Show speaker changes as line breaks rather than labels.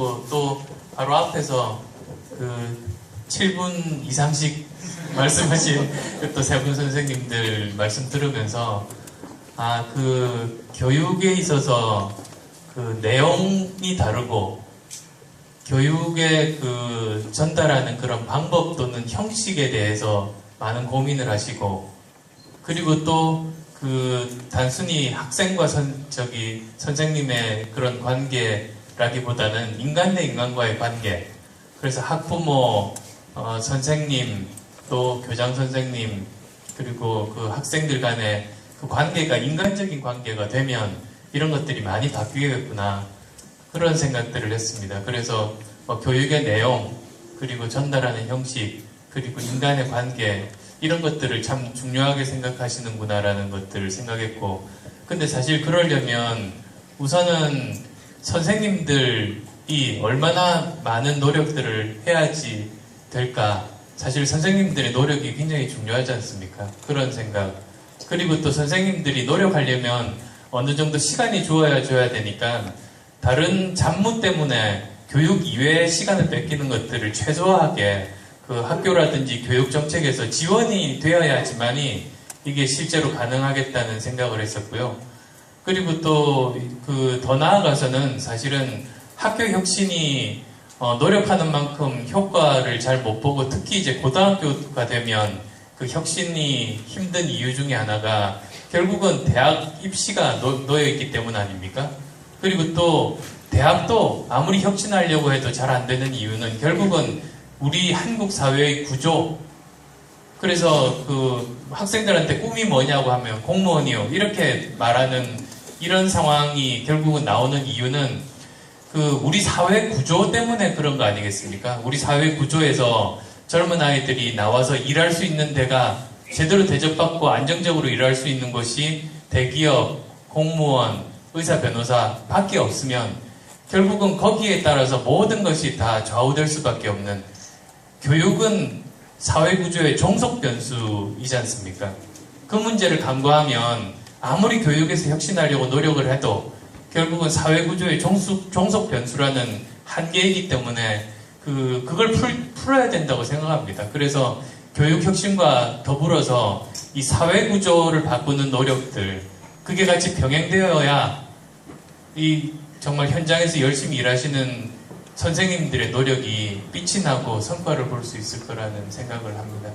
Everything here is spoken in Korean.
그렇고 또 바로 앞에서 그 7분 이상씩 말씀하신 그또세 분 선생님들 말씀 들으면서 아 그 교육에 있어서 그 내용이 다르고 교육의 그 전달하는 그런 방법 또는 형식에 대해서 많은 고민을 하시고 그리고 또 그 단순히 학생과 선, 저기 선생님의 그런 관계 라기보다는 인간 대 인간과의 관계. 그래서 학부모 어, 선생님 또 교장 선생님 그리고 그 학생들 간의 그 관계가 인간적인 관계가 되면 이런 것들이 많이 바뀌겠구나. 그런 생각들을 했습니다. 그래서 뭐 교육의 내용 그리고 전달하는 형식 그리고 인간의 관계 이런 것들을 참 중요하게 생각하시는구나라는 것들을 생각했고. 근데 사실 그러려면 우선은 선생님들이 얼마나 많은 노력들을 해야지 될까 사실 선생님들의 노력이 굉장히 중요하지 않습니까? 그런 생각 그리고 또 선생님들이 노력하려면 어느 정도 시간이 주어야 줘야 되니까 다른 잡무 때문에 교육 이외의 시간을 뺏기는 것들을 최소화하게 그 학교라든지 교육 정책에서 지원이 되어야지만이 이게 실제로 가능하겠다는 생각을 했었고요. 그리고 또 그 더 나아가서는 사실은 학교 혁신이 어, 노력하는 만큼 효과를 잘 못 보고 특히 이제 고등학교가 되면 그 혁신이 힘든 이유 중에 하나가 결국은 대학 입시가 놓, 놓여 있기 때문 아닙니까? 그리고 또 대학도 아무리 혁신하려고 해도 잘 안 되는 이유는 결국은 우리 한국 사회의 구조 그래서 그 학생들한테 꿈이 뭐냐고 하면 공무원이요 이렇게 말하는 이런 상황이 결국은 나오는 이유는 그 우리 사회 구조 때문에 그런 거 아니겠습니까? 우리 사회 구조에서 젊은 아이들이 나와서 일할 수 있는 데가 제대로 대접받고 안정적으로 일할 수 있는 것이 대기업, 공무원, 의사, 변호사 밖에 없으면 결국은 거기에 따라서 모든 것이 다 좌우될 수밖에 없는 교육은 사회 구조의 종속 변수이지 않습니까? 그 문제를 간과하면 아무리 교육에서 혁신하려고 노력을 해도 결국은 사회 구조의 종속, 변수라는 한계이기 때문에 그, 그걸 풀, 풀어야 된다고 생각합니다. 그래서 교육 혁신과 더불어서 이 사회 구조를 바꾸는 노력들, 그게 같이 병행되어야 이 정말 현장에서 열심히 일하시는 선생님들의 노력이 빛이 나고 성과를 볼 수 있을 거라는 생각을 합니다.